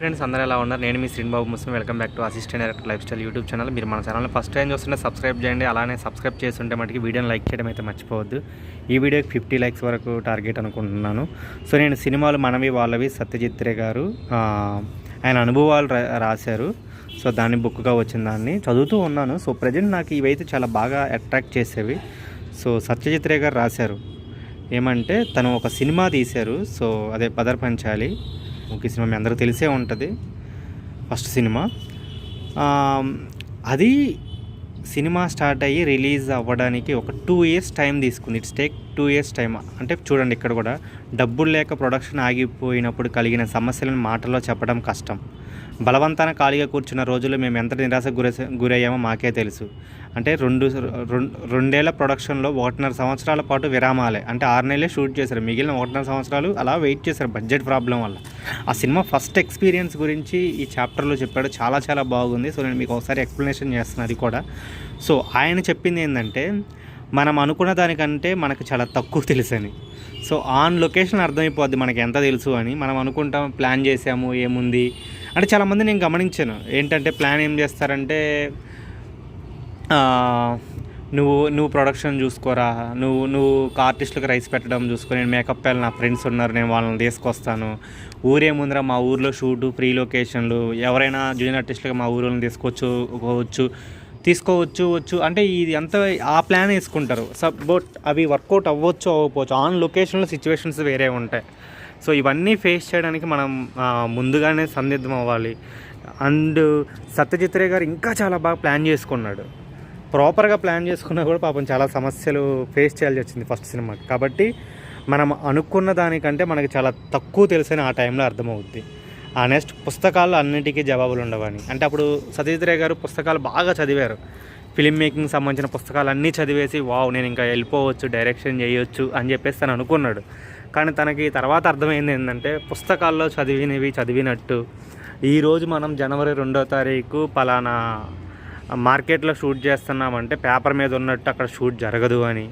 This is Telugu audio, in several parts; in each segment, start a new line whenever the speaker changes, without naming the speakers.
ఫ్రెండ్స్ అందరూ ఎలా ఉన్నారు? నేను మీ Srinibabu Muslim. Welcome back to assistant director lifestyle YouTube channel మీరు మన ఛానల్ ఫస్ట్ టైం చూస్తుంటే సబ్స్క్రైబ్ చేయండి. అలానే సబ్స్క్రైబ్ చేస్తుంటే మటుకి వీడియోని లైక్ చేయడం అయితే మర్చిపోవద్దు. ఈ వీడియోకి ఫిఫ్టీ లైక్స్ వరకు టార్గెట్ అనుకుంటున్నాను. సో నేను సినిమాలు మనవి వాళ్ళవి సత్యజిత్ రే గారు ఆయన అనుభవాలు రా- రాశారు. సో దాన్ని బుక్గా వచ్చిన దాన్ని చదువుతూ ఉన్నాను. సో ప్రజెంట్ నాకు ఇవైతే చాలా బాగా అట్రాక్ట్ చేసేవి. సో సత్యజిత్ రే గారు రాశారు. ఏమంటే తను ఒక సినిమా తీశారు. సో అదే పదర్ పంచాలి. ఓకే సినిమా మీ అందరికీ తెలిసే ఉంటుంది. ఫస్ట్ సినిమా. అది సినిమా స్టార్ట్ అయ్యి రిలీజ్ అవ్వడానికి ఒక టూ ఇయర్స్ టైం తీసుకుంది. It's take two years time అంటే చూడండి ఇక్కడ కూడా డబ్బులు లేక ప్రొడక్షన్ ఆగిపోయినప్పుడు కలిగిన సమస్యలను మాటల్లో చెప్పడం కష్టం. బలవంతాన ఖాళీగా కూర్చున్న రోజుల్లో మేము ఎంత నిరాశ గుర గురయ్యామో మాకే తెలుసు. అంటే రెండు రెండు రెండేళ్ళ ప్రొడక్షన్లో ఒకటిన్నర సంవత్సరాల పాటు విరామాలే. అంటే ఆరు నెలలే షూట్ చేశారు. మిగిలిన ఒకటిన్నర సంవత్సరాలు అలా వెయిట్ చేశారు బడ్జెట్ ప్రాబ్లం వల్ల. ఆ సినిమా ఫస్ట్ ఎక్స్పీరియన్స్ గురించి ఈ చాప్టర్లో చెప్పాడు. చాలా చాలా బాగుంది. సో నేను మీకు ఒకసారి ఎక్స్ప్లెనేషన్ చేస్తున్నాను అది కూడా. సో ఆయన చెప్పింది ఏంటంటే మనం అనుకున్న దానికంటే మనకు చాలా తక్కువ తెలుసని. సో ఆన్ లొకేషన్ అర్థమైపోద్ది మనకి ఎంత తెలుసు అని. మనం అనుకుంటాం ప్లాన్ చేసాము ఏముంది? అంటే చాలామంది నేను గమనించాను. ఏంటంటే ప్లాన్ ఏం చేస్తారంటే నువ్వు నువ్వు ప్రొడక్షన్ చూసుకోరా నువ్వు నువ్వు ఆర్టిస్టులకు రైస్ పెట్టడం చూసుకో నేను మేకప్ వెళ్ళి నా ఫ్రెండ్స్ ఉన్నారు నేను వాళ్ళని తీసుకొస్తాను. ఊరే ముందర మా ఊర్లో షూటు ఫ్రీ లొకేషన్లు ఎవరైనా జూనియర్ ఆర్టిస్టులకు మా ఊరిని తీసుకొచ్చు వచ్చు తీసుకోవచ్చు వచ్చు. అంటే ఇది అంత ఆ ప్లాన్ వేసుకుంటారు. సపోర్ట్ అవి వర్కౌట్ అవ్వచ్చు అవ్వకపోవచ్చు ఆన్ లొకేషన్లో సిచ్యువేషన్స్ వేరే ఉంటాయి. సో ఇవన్నీ ఫేస్ చేయడానికి మనం ముందుగానే సందిగ్ధం అవ్వాలి. అండ్ సత్యజిత్ రే గారు ఇంకా చాలా బాగా ప్లాన్ చేసుకున్నాడు. ప్రాపర్గా ప్లాన్ చేసుకున్నా కూడా పాపం చాలా సమస్యలు ఫేస్ చేయాల్సి వచ్చింది ఫస్ట్ సినిమాకి కాబట్టి మనం అనుకున్న దానికంటే మనకి చాలా తక్కువ తెలుసని ఆ టైంలో అర్థమవుద్ది. ఆ నెక్స్ట్ పుస్తకాలు అన్నిటికీ జవాబులు ఉండవని. అంటే అప్పుడు సతీష్ రే గారు పుస్తకాలు బాగా చదివారు. ఫిలిం మేకింగ్ సంబంధించిన పుస్తకాలు అన్నీ చదివేసి వావ్ నేను ఇంకా వెళ్ళిపోవచ్చు డైరెక్షన్ చేయొచ్చు అని చెప్పేసి తను అనుకున్నాడు. కానీ తనకి తర్వాత అర్థమైంది ఏంటంటే పుస్తకాల్లో చదివినవి చదివినట్టు. ఈరోజు మనం జనవరి రెండో తారీఖు పలానా మార్కెట్లో షూట్ చేస్తున్నామంటే పేపర్ మీద ఉన్నట్టు అక్కడ షూట్ జరగదు అని.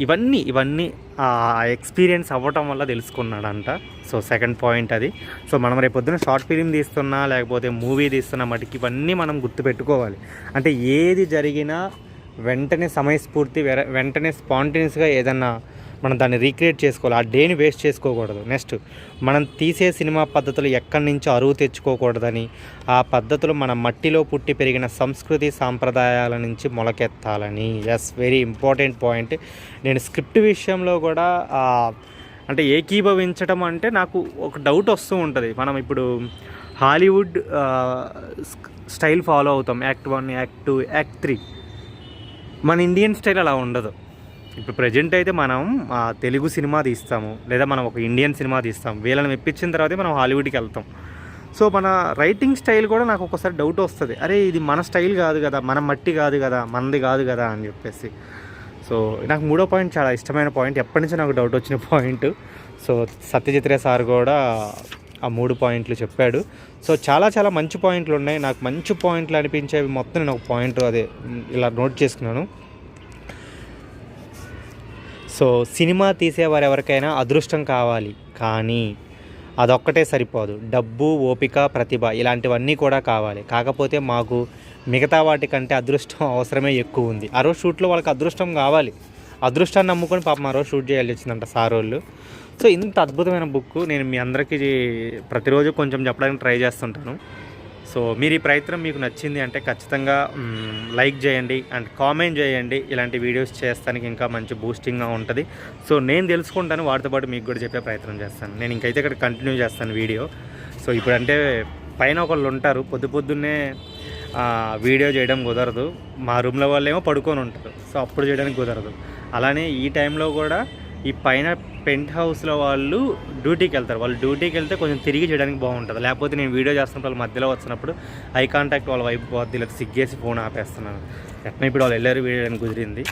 ఇవన్నీ ఇవన్నీ ఆ ఎక్స్పీరియన్స్ అవ్వటం వల్ల తెలుసుకున్నాడంట. సో సెకండ్ పాయింట్ అది. సో మనం రేపు పొద్దున షార్ట్ ఫిలిం తీస్తున్నా లేకపోతే మూవీ తీస్తున్నా మటుకి ఇవన్నీ మనం గుర్తుపెట్టుకోవాలి. అంటే ఏది జరిగినా వెంటనే సమయస్ఫూర్తి వెంటనే స్పాంటేనియస్గా ఏదన్నా మనం దాన్ని రీక్రియేట్ చేసుకోవాలి. ఆ డేని వేస్ట్ చేసుకోకూడదు. నెక్స్ట్ మనం తీసే సినిమా పద్ధతులు ఎక్కడి నుంచో అరువు తెచ్చుకోకూడదని ఆ పద్ధతులు మన మట్టిలో పుట్టి పెరిగిన సంస్కృతి సాంప్రదాయాల నుంచి మొలకెత్తాలని. ఎస్ వెరీ ఇంపార్టెంట్ పాయింట్ నేను స్క్రిప్ట్ విషయంలో కూడా అంటే ఏకీభవించడం అంటే నాకు ఒక డౌట్ వస్తూ ఉంటుంది. మనం ఇప్పుడు హాలీవుడ్ స్టైల్ ఫాలో అవుతాం. Act one act two act three మన ఇండియన్ స్టైల్ అలా ఉండదు. ఇప్పుడు ప్రజెంట్ అయితే మనం ఆ, తెలుగు సినిమా తీస్తాము. లేదా మనం ఒక ఇండియన్ సినిమా తీస్తాం వీళ్ళని మెప్పించిన తర్వాతే మనం హాలీవుడ్కి వెళ్తాం. సో మన రైటింగ్ స్టైల్ కూడా నాకు ఒకసారి డౌట్ వస్తుంది. అరే ఇది మన స్టైల్ కాదు కదా మన మట్టి కాదు కదా మనది కాదు కదా అని చెప్పేసి. సో నాకు మూడో పాయింట్ చాలా ఇష్టమైన పాయింట్ ఎప్పటి నుంచో నాకు డౌట్ వచ్చిన point so Satyajit Ray sir కూడా ఆ మూడు పాయింట్లు చెప్పాడు. సో చాలా చాలా మంచి పాయింట్లు ఉన్నాయి. నాకు మంచి పాయింట్లు అనిపించేవి మొత్తం నేను ఒక పాయింట్ అదే ఇలా నోట్ చేసుకున్నాను. సో సినిమా తీసేవారు ఎవరికైనా అదృష్టం కావాలి. కానీ అదొక్కటే సరిపోదు. డబ్బు ఓపిక ప్రతిభ ఇలాంటివన్నీ కూడా కావాలి. కాకపోతే మాకు మిగతా వాటికంటే అదృష్టం అవసరమే ఎక్కువ ఉంది. ఆ రోజు షూట్లో వాళ్ళకి అదృష్టం కావాలి. అదృష్టాన్ని నమ్ముకొని పాపం ఆ రోజు షూట్ చేయాల్సి వచ్చిందంట సార్ వాళ్ళు. సో ఇంత అద్భుతమైన బుక్ నేను మీ అందరికీ ప్రతిరోజు కొంచెం చెప్పడానికి ట్రై చేస్తుంటాను. సో మీరు ఈ ప్రయత్నం మీకు నచ్చింది అంటే ఖచ్చితంగా లైక్ చేయండి అండ్ కామెంట్ చేయండి. ఇలాంటి వీడియోస్ చేస్తానికి ఇంకా మంచి బూస్టింగ్గా ఉంటుంది. సో నేను తెలుసుకుంటాను వాటితో పాటు మీకు కూడా చెప్పే ప్రయత్నం చేస్తాను. నేను ఇంకైతే ఇక్కడ కంటిన్యూ చేస్తాను వీడియో. సో ఇప్పుడంటే పైన ఒకళ్ళు ఉంటారు పొద్దు పొద్దున్నే వీడియో చేయడం కుదరదు. మా రూమ్లో వాళ్ళు ఏమో పడుకొని ఉంటారు. సో అప్పుడు చేయడానికి కుదరదు. అలానే ఈ టైంలో కూడా ఈ పైన పెంట్ హౌస్లో వాళ్ళు డ్యూటీకి వెళ్తారు వాళ్ళు డ్యూటీకి వెళ్తే కొంచెం తిరిగి చేయడానికి బాగుంటుంది. లేకపోతే నేను వీడియో చేస్తున్నప్పుడు వాళ్ళ మధ్యలో వచ్చినప్పుడు ఐ కాంటాక్ట్ వాళ్ళ వైపు పోద్ది లేదా సిగ్గేసి ఫోన్ ఆపేస్తున్నాను. ఎట్లా ఇప్పుడు వాళ్ళు వెళ్ళారు వీడియో కుదిరింది.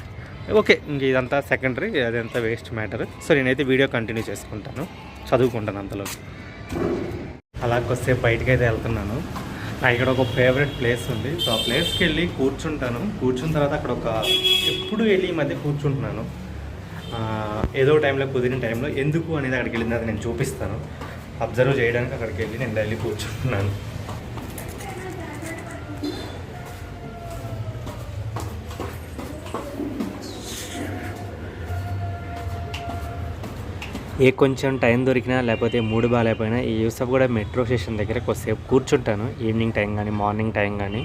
ఓకే ఇంక ఇదంతా సెకండరీ అదంతా వేస్ట్ మ్యాటర్. సో నేనైతే వీడియో కంటిన్యూ చేసుకుంటాను చదువుకుంటాను అంతలో అలా కొద్దిసేపు బయటకు అయితే వెళ్తున్నాను. నాకు ఇక్కడ ఒక ఫేవరెట్ ప్లేస్ ఉంది. సో ఆ ప్లేస్కి వెళ్ళి కూర్చుంటాను. కూర్చున్న తర్వాత అక్కడ ఒక ఎప్పుడు వెళ్ళి ఈ మధ్య కూర్చుంటున్నాను. ఏదో టైంలో కుదిరిన టైంలో ఎందుకు అనేది అక్కడికి వెళ్ళిన తర్వాత నేను చూపిస్తాను. అబ్జర్వ్ చేయడానికి అక్కడికి వెళ్ళి నేను డైలీ కూర్చుంటున్నాను. ఏ కొంచెం టైం దొరికినా లేకపోతే మూడు బాగాలేకపోయినా ఈ యూసఫ్ కూడా మెట్రో స్టేషన్ దగ్గర కొద్దిసేపు కూర్చుంటాను. ఈవినింగ్ టైం కానీ మార్నింగ్ టైం కానీ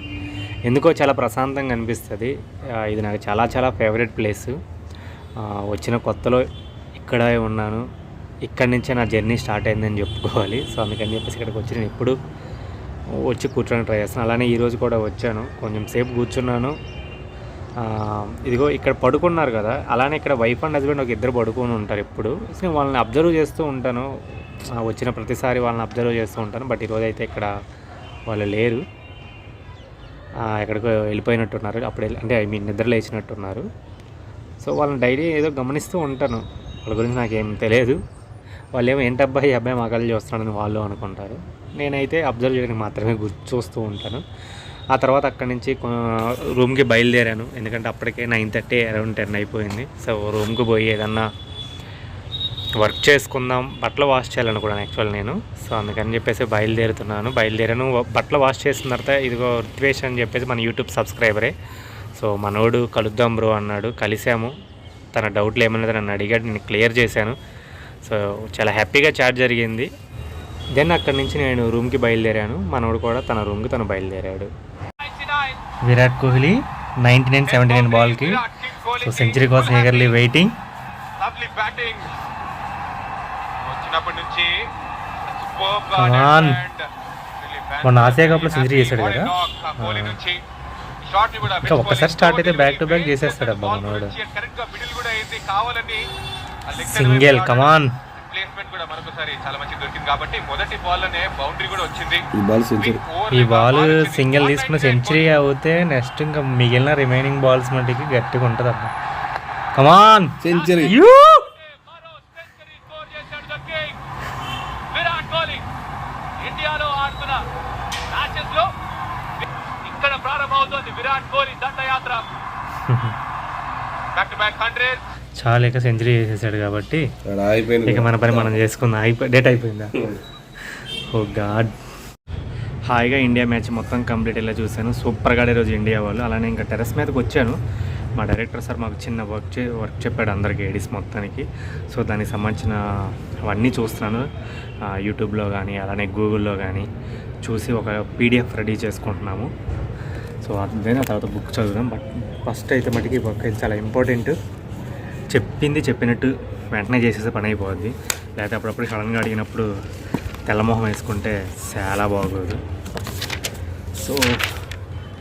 ఎందుకో చాలా ప్రశాంతంగా అనిపిస్తుంది. ఇది నాకు చాలా చాలా ఫేవరెట్ ప్లేస్ వచ్చిన కొత్తలో ఇక్కడే ఉన్నాను. ఇక్కడి నుంచే నా జర్నీ స్టార్ట్ అయిందని చెప్పుకోవాలి. సో అందుకని చెప్పేసి ఇక్కడికి వచ్చి నేను ఎప్పుడు వచ్చి కూర్చోడానికి ట్రై చేస్తాను. అలానే ఈరోజు కూడా వచ్చాను. కొంచెం సేపు కూర్చున్నాను. ఇదిగో ఇక్కడ పడుకున్నారు కదా. అలానే ఇక్కడ వైఫ్ అండ్ హస్బెండ్ ఒక ఇద్దరు పడుకొని ఉంటారు ఎప్పుడు. సో నేను వాళ్ళని అబ్జర్వ్ చేస్తూ ఉంటాను. వచ్చిన ప్రతిసారి వాళ్ళని అబ్జర్వ్ చేస్తూ ఉంటాను. బట్ ఈరోజు అయితే ఇక్కడ వాళ్ళు లేరు. ఎక్కడికో వెళ్ళిపోయినట్టున్నారు. అప్పుడు అంటే ఐ మీన్ నిద్ర లేచినట్టున్నారు. సో వాళ్ళని డైలీ ఏదో గమనిస్తూ ఉంటాను. వాళ్ళ గురించి నాకేం తెలియదు. వాళ్ళు ఏమో ఏంటబ్బా ఈ అబ్బాయి మగాళ్ళు చూస్తున్నాడని వాళ్ళు అనుకుంటారు. నేనైతే అబ్జర్వ్ చేయడానికి మాత్రమే గుర్తు చూస్తూ ఉంటాను. ఆ తర్వాత అక్కడి నుంచి రూమ్కి బయలుదేరాను. ఎందుకంటే అప్పటికే నైన్ థర్టీ అరౌండ్ టెన్ అయిపోయింది. సో రూమ్కి పోయి ఏదన్నా వర్క్ చేసుకుందాం. బట్టలు వాష్ చేయాలనుకున్నాను యాక్చువల్ నేను. సో అందుకని చెప్పేసి బయలుదేరుతున్నాను. బయలుదేరాను. బట్టలు వాష్ చేసిన తర్వాత ఇదిగో రిత్వేష్ అని చెప్పేసి మన యూట్యూబ్ సబ్స్క్రైబరే సో మనోడు కలుద్దాం బ్రో అన్నాడు. కలిసాము తన డౌట్లు ఏమన్నది నన్ను అడిగాడు. నేను క్లియర్ చేశాను. సో చాలా హ్యాపీగా చాట్ జరిగింది. దెన్ అక్కడి నుంచి నేను రూమ్కి బయలుదేరాను. మనోడు కూడా తన రూమ్కి తను బయలుదేరాడు. Virat Kohli ninety nine seventy nine బాల్కి సో సెంచరీ కోసం ఎగర్లీ వెయిటింగ్
వచ్చినప్పటి నుంచి
మొన్న ఆసియా కప్లో century చేశాడు కదా?
Bowling
start అయితే to back
really
చేసేస్తాడు అబ్బా మనోడు. సింగిల్ కమాన్
ప్లేస్మెంట్ కూడా మరొకసారి చాలా మంచి దొరికింది కాబట్టి మొదటి బాల్లోనే బౌండరీ కూడా వచ్చింది
ఈ బాల్ సెంచరీ
ఈ బాల్ సింగిల్ తీసుకున్న సెంచరీ అవుతే నెక్స్ట్ ఇంకా మిగిలిన రిమైనింగ్ బాల్స్ మటుకి గట్టిగా ఉంటుంది అబ్బా కమాన్
సెంచరీ
యూ
మరో సెంచరీ స్కోర్ చేశాడు ద కింగ్ విరాట్ కోహ్లీ ఇండియాలో ఆడుతున్న మ్యాచెస్లో ఇక్కడ ప్రారంభమవుతోంది? విరాట్ కోహ్లీ దండయాత్ర. బ్యాక్ టు బ్యాక్ హండ్రెడ్
చాలా ఇక సెంచరీ చేసేసాడు కాబట్టి ఇక మన పని మనం చేసుకుందాం. అయిపోయి డేట్ అయిపోయిందా? ఓ గాడ్. హాయిగా ఇండియా మ్యాచ్ మొత్తం కంప్లీట్ ఇలా చూశాను. సూపర్గా ఆడే రోజు ఇండియా వాళ్ళు. అలానే ఇంకా టెరస్ మీదకి వచ్చాను. మా డైరెక్టర్ సార్ మాకు చిన్న వర్క్ చే వర్క్ చెప్పాడు అందరికి ఎడిస్ మొత్తానికి. సో దానికి సంబంధించిన అవన్నీ చూస్తున్నాను. ఆ, యూట్యూబ్లో కానీ అలానే గూగుల్లో కానీ చూసి ఒక పీడిఎఫ్ రెడీ చేసుకుంటున్నాము. సో అదే ఆ తర్వాత బుక్ చదువుదాం. బట్ ఫస్ట్ అయితే మటుకి వర్క్ అయితే చాలా ఇంపార్టెంట్. చెప్పింది చెప్పినట్టు వెంటనే చేసేసే పని అయిపోద్ది. లేకపోతే అప్పుడప్పుడు సడన్గా అడిగినప్పుడు తెల్లమొహం వేసుకుంటే చాలా బాగోదు. So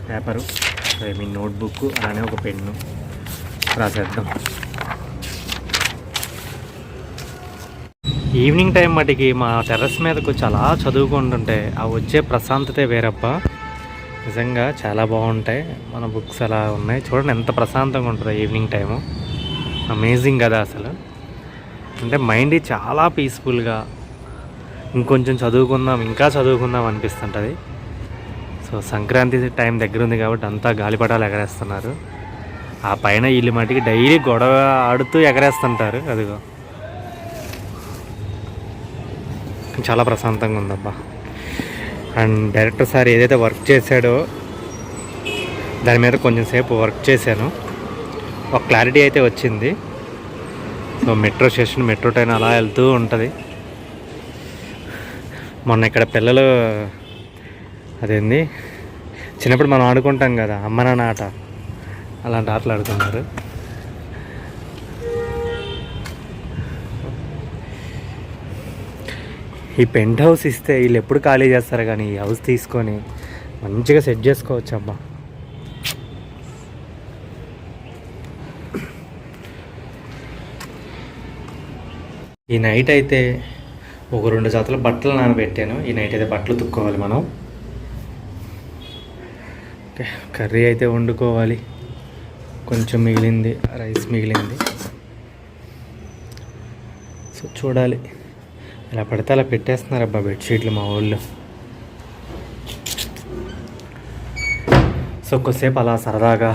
paper I mean notebook అలానే ఒక పెన్ను రాసేద్దాం. ఈవినింగ్ టైం మటుకి మా టెర్రస్ మీదకు చాలా చదువుకుంటుంటే ఆ వచ్చే ప్రశాంతతే వేరప్ప. నిజంగా చాలా బాగుంటాయి. మన బుక్స్ అలా ఉన్నాయి. చూడండి ఎంత ప్రశాంతంగా ఉంటుందో ఈవినింగ్ టైము. అమేజింగ్ కదా అసలు. అంటే మైండ్ చాలా పీస్ఫుల్గా ఇంకొంచెం చదువుకుందాం ఇంకా చదువుకుందాం అనిపిస్తుంటుంది. సో సంక్రాంతి టైం దగ్గర ఉంది కాబట్టి అంతా గాలిపటాలు ఎగరేస్తున్నారు. ఆ పైన వీళ్ళు మటుకి డైలీ గొడవ ఆడుతూ ఎగరేస్తుంటారు. అదిగో. చాలా ప్రశాంతంగా ఉందబ్బా. అండ్ డైరెక్టర్ సార్ ఏదైతే వర్క్ చేశాడో దాని మీద కొంచెం సేపు వర్క్ చేశాను. ఒక క్లారిటీ అయితే వచ్చింది. So metro station metro train అలా వెళ్తూ ఉంటుంది. మొన్న ఇక్కడ పిల్లలు అదేంది? చిన్నప్పుడు మనం ఆడుకుంటాం కదా అమ్మ నాన్న ఆట. అలాంటి ఆటలు ఆడుకున్నారు ఈ పెంట్ హౌస్ ఇస్తే వీళ్ళు ఎప్పుడు ఖాళీ చేస్తారు కానీ ఈ హౌస్ తీసుకొని మంచిగా సెట్ చేసుకోవచ్చు అమ్మా ఈ నైట్ అయితే ఒక రెండు జతల బట్టలు నానబెట్టాను. ఈ నైట్ అయితే బట్టలు తుక్కోవాలి మనం. కర్రీ అయితే వండుకోవాలి. కొంచెం మిగిలింది రైస్ మిగిలింది. సో చూడాలి. ఇలా పడితే అలా పెట్టేస్తున్నారు అబ్బా బెడ్షీట్లు మా వాళ్ళు సో కొద్దిసేపు అలా సరదాగా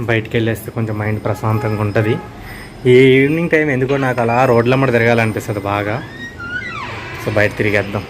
బయటికి వెళ్ళేస్తే కొంచెం మైండ్ ప్రశాంతంగా ఉంటుంది. ఈ ఈవినింగ్ టైం ఎందుకో నాకు అలా రోడ్ల మీద తిరగాలనిపిస్తుంది బాగా. సో బయట తిరిగేద్దాం.